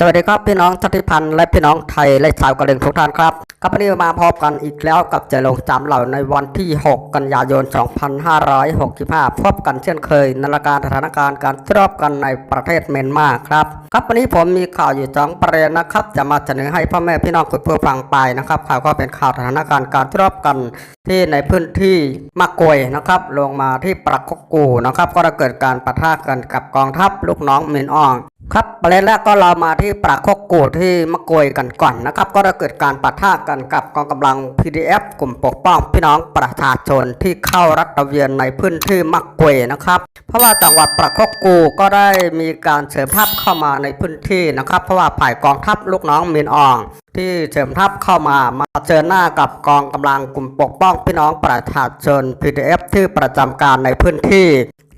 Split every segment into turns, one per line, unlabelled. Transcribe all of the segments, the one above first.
สวัสดีครับพี่น้องชาติพันธุ์และพี่น้องไทยและชาวกะเหรี่ยงทุกท่านครับครับวันนี้มาพบกันอีกแล้วกับเจลงจำเหล่าในวันที่ 6 กันยายน 2565 พบกันเช่นเคยในรายการสถานการณ์การทรอบกันในประเทศเมียนมาครับครับวันนี้ผมมีข่าวอยู่สองประเด็นนะครับ จะมาเสนอให้พ่อแม่พี่น้องคุณผู้ฟังไปนะครับข่าวก็เป็นข่าวสถานการณ์การทรอบกันที่ในพื้นที่มะกวยนะครับลงมาที่ปรักกกูนะครับก็ได้เกิดการปะทะกันกับกองทัพลูกน้องเมียนอ่องครับประเด็นแรกก็เรามาที่ปรากคกูที่มะกวยกันก่อนนะครับ ก็ได้เกิดการปะทะกันกับกองกำลัง PDF กลุ่มปกป้องพี่น้องประชาชนที่เข้ารัฐเวียนในพื้นที่มะกวยนะครับ เพราะว่าจังหวัดปรากคกูก็ได้มีการเสริมทัพเข้ามาในพื้นที่นะครับ เพราะว่าฝ่ายกองทัพลูกน้องมินออง ที่เสริมทัพเข้ามามาเจอหน้ากับกองกำลังกลุ่มปกป้องพี่น้องประชาชน PDF ที่ประจำการในพื้นที่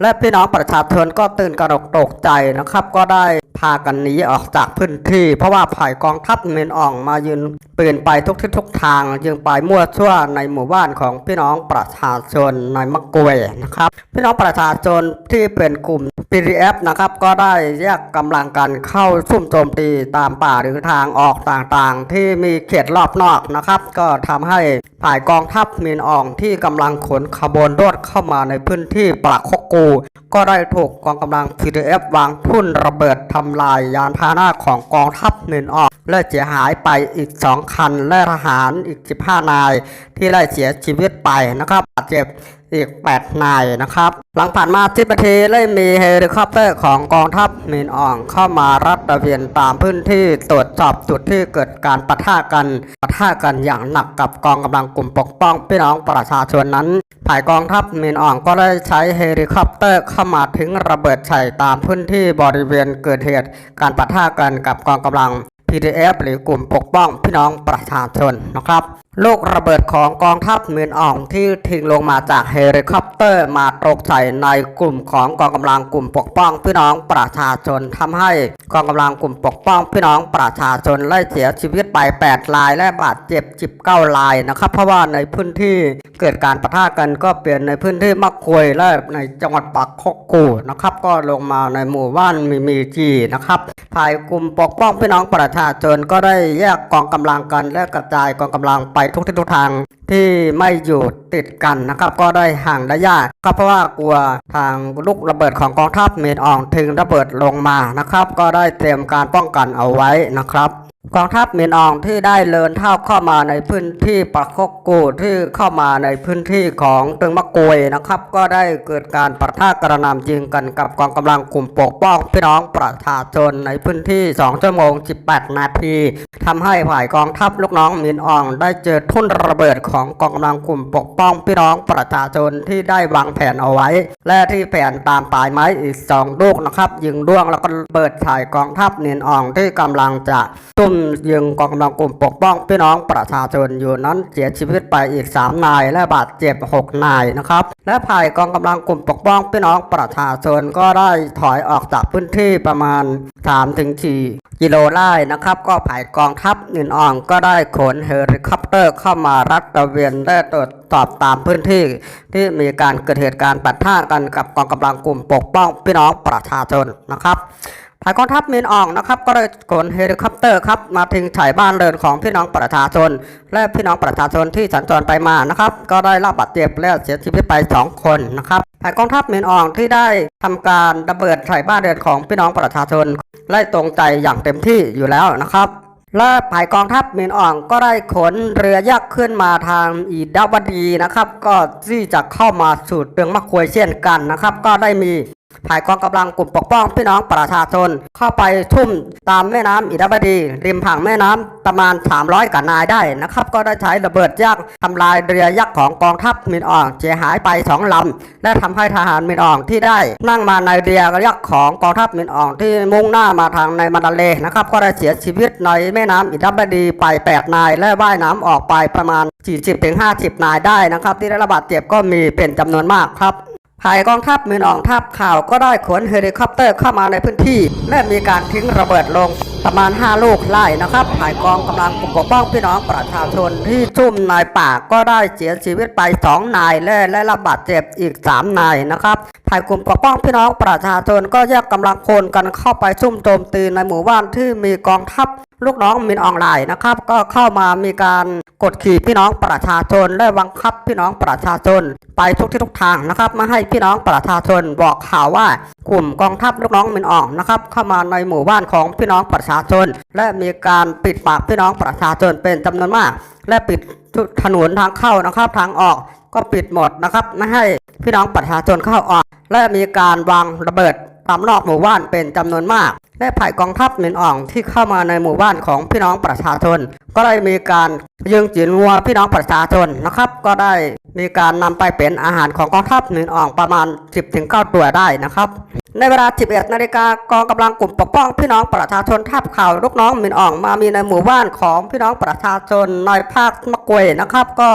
และพี่น้องประชาชนก็ตื่นกระดกตกใจนะครับ ก็ได้ พากันหนีออกจากพื้นที่ เพราะว่าฝ่ายกองทัพเมนอ่องมายืนปืนไปทุกทิศทุกทางยิงไปมั่วชั่วในหมู่บ้านของพี่น้องประชาชนในมะกวยนะครับ พี่น้องประชาชนที่เป็นกลุ่ม PDF นะครับก็ได้แยกกำลังกันเข้าซุ่มโจมตีตามป่าหรือทางออกต่างๆ ที่มีเขตรอบนอกนะครับ ก็ทำให้ฝ่ายกองทัพมินอ่องที่กำลังขนขบวนรถเข้ามาในพื้นที่ปากคกู ก็ได้ถูกกองกำลัง PDF วางทุ่นระเบิดทำลายยานพาหนะของกองทัพเนินออก และเสียหายไปอีก 2 คัน และทหารอีก 15 นาย ที่ได้เสียชีวิตไปนะครับบาดเจ็บ อีก 8 นายนะครับ หลังผ่านมาทิประเทศได้มีเฮลิคอปเตอร์ของกองทัพมินอ่องเข้ามารัดตะเวนตามพื้นที่ตรวจสอบจุดที่เกิดการปะทะกันปะทะกันอย่างหนักกับกองกำลังกลุ่มปกป้องพี่น้องประชาชนนั้นฝ่ายกองทัพมินอ่องก็ได้ใช้เฮลิคอปเตอร์เข้ามาถึงระเบิดใส่ตามพื้นที่บริเวณเกิดเหตุการปะทะกันกับกองกำลัง PDF หรือกลุ่มปกป้องพี่น้องประชาชนนะครับ ลูกระเบิดของกองทัพเมียนอ่องที่ทิ้งลงมาจากเฮลิคอปเตอร์มาตกใส่ในกลุ่มของกองกำลังกลุ่มปกป้องพี่น้องประชาชนทำให้กองกำลังกลุ่มปกป้องพี่น้องประชาชนไล่เสียชีวิตไป 8 รายและบาดเจ็บ19รายนะครับเพราะว่าในพื้นที่เกิดการปะทะกันก็เปลี่ยนในพื้นที่มะกควยและในจังหวัดปากคกกูนะครับก็ลงมาในหมู่บ้านมีมีจีนะครับฝ่ายกลุ่มปกป้องพี่น้องประชาชนก็ได้แยกกองกำลังกันและกระจายกองกำลังไปทุกทิศทุกทางที่ไม่อยู่ติดกันนะครับก็ได้ห่างได้ยากก็เพราะว่ากลัวทางลูกระเบิดของกองทัพเมนอ่องถึงระเบิดลงมานะครับ ก็ได้เตรียมการป้องกันเอาไว้นะครับ กองทัพเมียนอองที่ได้เลินเท่าเข้ามาในพื้นที่ปะคกกูที่เข้ามาในพื้นที่ของตึงมะกวยนะครับ ก็ได้เกิดการปะทะกระหน่ำยิงกันกับกองกำลังกลุ่มปกป้องพี่น้องประชาชนในพื้นที่ 2 ชั่วโมง 18 นาทีทำให้ฝ่ายกองทัพลูกน้องเมียนอองได้เจอทุ่นระเบิดของกองกำลังกลุ่มปกป้องพี่น้องประชาชนที่ได้วางแผนเอาไว้ และที่แผนตามปลายไม้อีกสองลูกนะครับยิงร่วงแล้วก็ระเบิดใส่กองทัพเมียนอองที่กำลังจะตุ้มยิงกองกำลังกลุ่มปกป้องพี่น้องประชาชนอยู่นั้นเสียชีวิตไปอีก 3 นาย และบาดเจ็บ 6 นายนะครับ และภายกองกำลังกลุ่มปกป้องพี่น้องประชาชนก็ได้ถอยออกจากพื้นที่ประมาณ3-4กิโลไล่นะครับ ก็ภายกองทัพนินอ่องก็ได้ขนเฮลิคอปเตอร์เข้ามารัดตะเวนและตรวจสอบตามพื้นที่ ที่มีการเกิดเหตุการณ์ปะทะกันกับกองกำลังกลุ่มปกป้องพี่น้องประชาชนนะครับ ฝ่ายกองทัพเมียนอ่องนะครับก็ได้ขนเฮลิคอปเตอร์ครับมาทิ้งฉายบ้านเรือนของพี่น้องประชาชน และพี่น้องประชาชนที่สัญจรไปมานะครับก็ได้รับบาดเจ็บและเสียชีวิตไป 2 คนนะครับฝ่ายกองทัพเมียนอ่องที่ได้ทำการระเบิดใส่บ้านเรือนของพี่น้องประชาชนไล่ตรงใจอย่างเต็มที่อยู่แล้วนะครับและฝ่ายกองทัพเมียนอ่องก็ได้ขนเรือยักษ์ขึ้นมาทางอีดาวดีนะครับ ก็ที่จะเข้ามาสู่เตืองมะควยเช่นกันนะครับ ก็ได้มี ฝ่ายกองกำลังกลุ่มปกป้องพี่น้องประชาชน เข้าไปทุ่มตามแม่น้ำอิดาบดี ริมผังแม่น้ำประมาณ 300กับนายได้นะครับ ก็ได้ใช้ระเบิดยักษ์ทำลายเรือยักษ์ของกองทัพมินอ่องเสียหายไป2ลำและทำให้ทหารมินอ่องที่ได้ นั่งมาในเรือยักษ์ของกองทัพมินอ่องที่มุ่งหน้ามาทางในมันดาเลนะครับ ก็ได้เสียชีวิตในแม่น้ำอิดาบดีไป 8 นาย และว่ายน้ำออกไปประมาณ 40-50 นายได้นะครับ ที่ได้รับบาดเจ็บก็มีเป็นจำนวนมากครับ ภายกองทัพมือนองทัพข่าวก็ได้ขนเฮลิคอปเตอร์เข้ามาในพื้นที่ และมีการทิ้งระเบิดลงประมาณ 5 ลูกไล่นะครับฝ่ายกองกำลังปกป้องพี่น้องประชาชนที่ซุ่มนายป่าก็ได้เสียชีวิตไป 2 นายและและระบบาดเจ็บอีก 3 นายนะครับฝ่ายกลุ่มปกป้องพี่น้องประชาชนก็แยกกำลังคนกันเข้าไปซุ่มโจมตีในหมู่บ้านที่มีกองทัพ ลูกน้องมินออนไลน์นะครับ ก็เข้ามามีการกดขี่พี่น้องประชาชนและบังคับพี่น้องประชาชน ไปทุกที่ทุกทางนะครับม่ให้พี่น้องประชาชนบอกข่าวว่ากลุ่มกองทัพลูกน้องมินออนนะครับเข้ามาในหมู่บ้านของพี่น้องประชาชน และมีการปิดปากพี่น้องประชาชนเป็นจำนวนมาก และปิดถนนทางเข้านะครับทางออกก็ปิดหมดนะครับไม่ให้พี่น้องประชาชนเข้าออก และมีการวางระเบิดตามนอกหมู่บ้านเป็นจำนวนมาก และฝ่ายกองทัพหมินอ่องที่เข้ามาในหมู่บ้านของพี่น้องประชาชน ก็ได้มีการยิงจีนวัวพี่น้องประชาชนนะครับ ก็ได้มีการนำไปเป็นอาหารของกองทัพหมินอ่องประมาณ 10-9 ตัวได้นะครับ ในเวลา 11 นาฬิกากองกำลังกลุ่มปกป้องพี่น้องประชาชนทับข่าวลูกน้องหมินอ่องมามีในหมู่บ้านของพี่น้องประชาชนในภาคมะกวยนะครับ ก็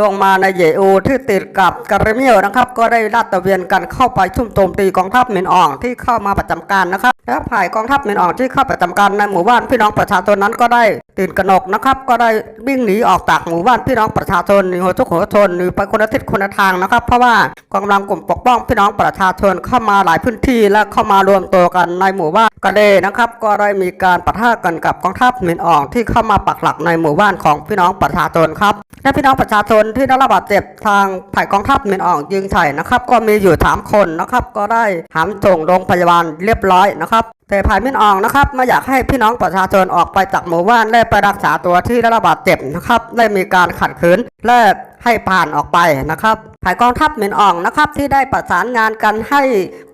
ลงมาในเยอูที่ติดกับกระเมียวนะครับ ก็ได้ลาดตระเวนกันเข้าไปชุ่มโจมตีกองทัพหมินอ่องที่เข้ามาประจำการนะครับและฝ่ายกองทัพมินอ่องที่เข้าประจำการในหมู่บ้านพี่น้องประชาชนนั้นก็ได้ตื่นกระหนกนะครับ ก็ได้วิ่งหนีออกจากหมู่บ้านพี่น้องประชาชนหนีหัวทุกหัวชนหนีไปคนละทิศคนละทางนะครับ เพราะว่ากองกำลังกลุ่มปกป้องพี่น้องประชาชนเข้ามาหลายพื้นที่และเข้ามารวมตัวกันในหมู่บ้านกระเดนะครับ ก็ได้มีการปะทะกันกับกองทัพมินอ่องที่เข้ามาปักหลักในหมู่บ้านของพี่น้องประชาชนครับและพี่น้องประชาชนที่ได้รับบาดเจ็บทางฝ่ายกองทัพมินอ่องยิงใส่นะครับ ก็มีอยู่สามคนนะครับ ก็ได้หามส่งโรงพยาบาลเรียบร้อยนะครับ แต่ภายมินอองนะครับไม่อยากให้พี่น้องประชาชนออกไปจากหมู่บ้านและไปรักษาตัวที่ได้รับบาดเจ็บนะครับได้มีการขัดขืนและให้ผ่านออกไปนะครับฝ่ายกองทัพมินอองนะครับที่ได้ประสานงานกันให้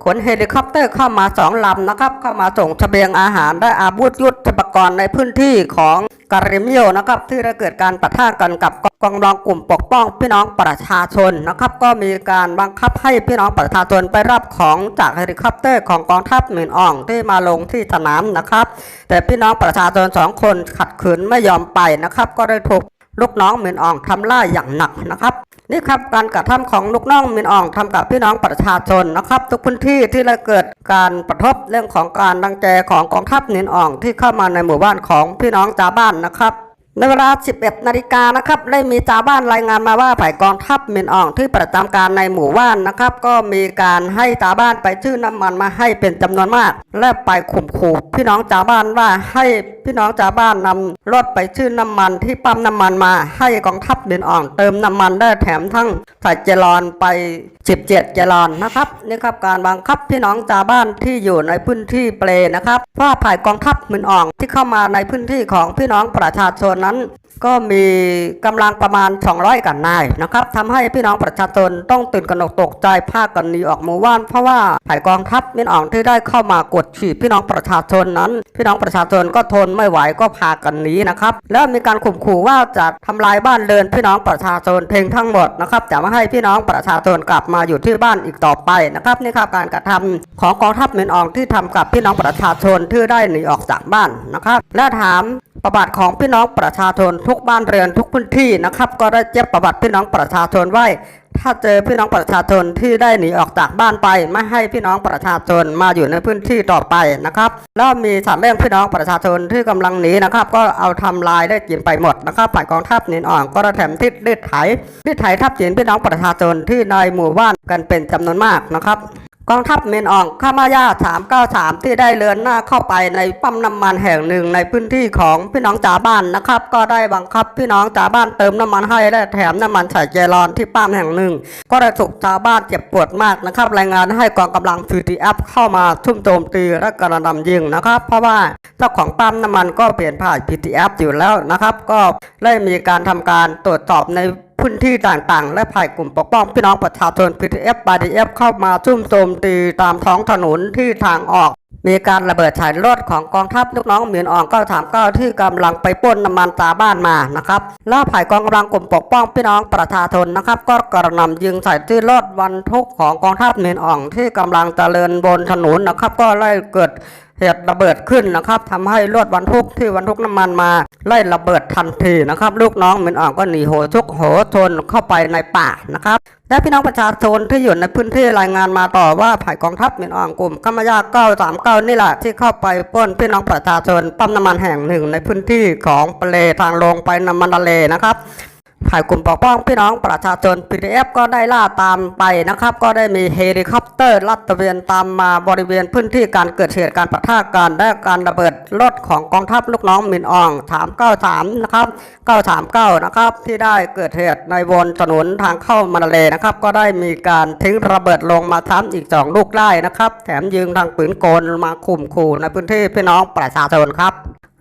ขนเฮลิคอปเตอร์เข้ามาสองลำนะครับเข้ามาส่งเสบียงอาหารและอาวุธยุทโธปกรณ์ในพื้นที่ของ การิมโยนะครับที่ได้เกิดการปะทะกันกับกองรองกลุ่มปกป้องพี่น้องประชาชนนะครับ ก็มีการบังคับให้พี่น้องประชาชนไปรับของจากเฮลิคอปเตอร์ของกองทัพหมื่นอ่องที่มาลงที่สนามนะครับ แต่พี่น้องประชาชนสองคนขัดขืนไม่ยอมไปนะครับ ก็ได้ถูก ลูกน้องมินอองทำล่าอย่างหนักนะครับ นี่ครับการกระทำของลูกน้องมินอองทำกับพี่น้องประชาชนนะครับ ทุกพื้นที่ที่ได้เกิดการประทบเรื่องของการดังแจของกองทัพมินอองที่เข้ามาในหมู่บ้านของพี่น้องชาวบ้านนะครับ ในเวลา 11 นาฬิกานะครับ ได้มีชาวบ้านรายงานมาว่าฝ่ายกองทัพมินอ่องที่ประจำการในหมู่บ้านนะครับ ก็มีการให้ชาวบ้านไปชื่อน้ำมันมาให้เป็นจำนวนมาก และไปข่มขู่พี่น้องชาวบ้านว่าให้พี่น้องชาวบ้านนำรถไปชื่อน้ำมันที่ปั๊มน้ำมันมา ให้กองทัพมินอ่อง เติมน้ำมันได้แถมทั้งใส่เจลอนไป 17 เจลอนนะครับนี่ครับการบังคับพี่น้องชาวบ้านที่อยู่ในพื้นที่เปลนะครับว่าฝ่ายกองทัพมินอ่องที่เข้ามาในพื้นที่ของพี่น้องประชาชนนั้น ก็มีกำลังประมาณ 200 กันนายนะครับทำให้พี่น้องประชาชนต้องตื่นกระหนกตกใจพากันหนีออกหมู่บ้าน เพราะว่าฝ่ายกองทัพมินอ่องที่ได้เข้ามากดขี่พี่น้องประชาชนนั้น พี่น้องประชาชนก็ทนไม่ไหวก็พากันหนีนะครับแล้วมีการข่มขู่ว่าจะทำลายบ้านเรือนพี่น้องประชาชนเพลงทั้งหมดนะครับจะไม่ให้พี่น้องประชาชนกลับมาอยู่ที่บ้านอีกต่อไปนะครับนี่ครับการกระทำของกองทัพมินอ่องที่ทำกับพี่น้องประชาชนที่ได้หนีออกจากบ้านนะครับ และถาม ประวัติของพี่น้องประชาชนทุกบ้านเรือนทุกพื้นที่นะครับ ก็ได้เจ็บประวัติพี่น้องประชาชนไว้ ถ้าเจอพี่น้องประชาชนที่ได้หนีออกจากบ้านไป ไม่ให้พี่น้องประชาชนมาอยู่ในพื้นที่ต่อไปนะครับ แล้วมีสามเรื่องพี่น้องประชาชนที่กำลังหนีนะครับ ก็เอาทำลายได้กินไปหมดนะครับฝ่ายกองทัพเนินอ่อนก็ได้แถมทิศลืดไถลืดไถทับสินพี่น้องประชาชนที่ในหมู่บ้านกันเป็นจำนวนมากนะครับ กองทัพเมนอองข้ามายา393 ที่ได้เลือนหน้าเข้าไปในปั๊มน้ำมันแห่งหนึ่งในพื้นที่ของพี่น้องจ่าบ้านนะครับ ก็ได้บังคับพี่น้องจ่าบ้านเติมน้ำมันให้และแถมน้ำมันใส่เจลอนที่ปั๊มแห่งหนึ่ง ก็ได้ถูกชาบ้านเจ็บปวดมากนะครับ รายงานให้กองกำลัง PTF เข้ามาทุ่มโจมตีและกระหนำยิงนะครับ เพราะว่าเจ้าของปั๊มน้ำมันก็เปลี่ยนผ่าน PTF อยู่แล้วนะครับ ก็ได้มีการทำการตรวจสอบในพื้นที่ต่างๆ และภายกลุ่มปกป้องพี่น้องประชาชน PTF BDF เข้ามาซุ่มโจมตีตามท้องถนนที่ทางออก มีการระเบิดใส่รถของกองทัพลูกน้องเหมียนอ่อง939ที่กำลังไปป้นน้ำมันตาบ้านมานะครับแล้วภายกองกำลังกลุ่มปกป้องพี่น้องประชาชนนะครับ ก็กระหน่ำยิงใส่ที่รถบรรทุกของกองทัพเหมียนอ่องที่กำลังเจริญบนถนนนะครับ ก็ไล่เกิดเหตุระเบิดขึ้นนะครับทำให้รถบรรทุกที่บรรทุกน้ำมันมา ไล่ระเบิดทันทีนะครับ ลูกน้องเหมินอ่องก็หนีโหชุกโหชนเข้าไปในป่านะครับและพี่น้องประชาชนที่อยู่ในพื้นที่รายงานมาต่อว่าผ่ายกองทัพมินอ่องกลุ่มขมาเก้าสามเก้านี่แหละที่เข้าไปปล้นพี่น้องประชาชนปั๊มน้ำมันแห่งหนึ่งในพื้นที่ของปะเลทางลงไปน้ำมันทะเลนะครับ ฝ่ายกลุ่มปกป้องพี่น้องประชาชน PDF ก็ได้ล่าตามไปนะครับ ก็ได้มีเฮลิคอปเตอร์ลัดตระเวนตามมาบริเวณพื้นที่การเกิดเหตุการปะทะกันและการระเบิดรถของกองทัพลูกน้องมินออง393นะครับ939นะครับที่ได้เกิดเหตุในวนถนนทางเข้ามาเลนะครับ ก็ได้มีการทิ้งระเบิดลงมาซ้ำอีก2ลูกได้นะครับ แถมยิงทางปืนกลมาข่มขู่ในพื้นที่พี่น้องประชาชนครับ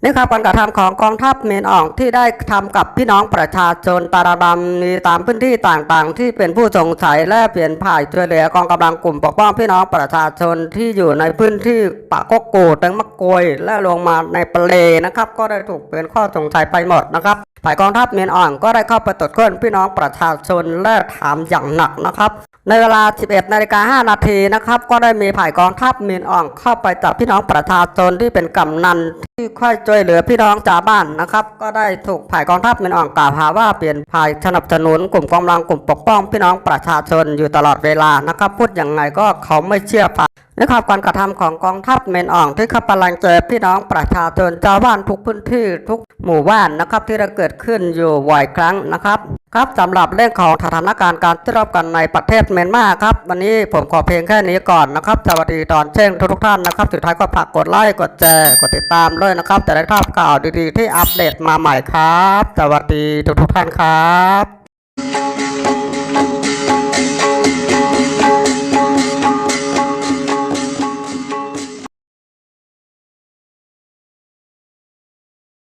นี่ครับการกระทำของกองทัพเมนอ่องที่ได้ทำกับพี่น้องประชาชนตาราดำมีตามพื้นที่ต่างๆ ที่เป็นผู้สงสัยและเปลี่ยนผ่ายช่วยเหลือกองกำลังกลุ่มปกป้องพี่น้องประชาชนที่อยู่ในพื้นที่ปากกกกูตังมะกวยและลงมาในปะเลนะครับ ก็ได้ถูกเป็นข้อสงสัยไปหมดนะครับ ฝ่ายกองทัพเมนอ่องก็ได้เข้าไปตรวจค้นพี่น้องประชาชนและถามอย่างหนักนะครับ ในเวลา 11 นาฬิกา 5 นาทีนะครับ ก็ได้มีฝ่ายกองทัพเมินอ่องเข้าไปจับพี่น้องประชาชนที่เป็นกำนันที่ค่อยช่วยเหลือพี่น้องชาวบ้านนะครับ ก็ได้ถูกฝ่ายกองทัพเมินอ่องกล่าวหาว่าเป็นฝ่ายสนับสนุนกลุ่มกำลังกลุ่มปกป้องพี่น้องประชาชนอยู่ตลอดเวลานะครับ พูดอย่างไงก็เขาไม่เชื่อฟังนะครับการกระทำของกองทัพเมนอ่องที่ขับพลังเจอพี่น้องประชาชนชาวบ้านทุกพื้นที่ทุกหมู่บ้านนะครับที่ได้เกิดขึ้นอยู่บ่อยครั้งนะครับ ครับสำหรับเรื่องของสถานการณ์การที่รบกันในประเทศเมียนมาครับวันนี้ผมขอเพลงแค่นี้ก่อนนะครับสวัสดีตอนเช่นทุกท่านนะครับสุดท้ายก็ฝากกดไลค์กดแชร์กดติดตามด้วยนะครับ จะได้ทราบข่าวดีๆที่อัปเดตมาใหม่ครับ สวัสดีทุกท่านครับ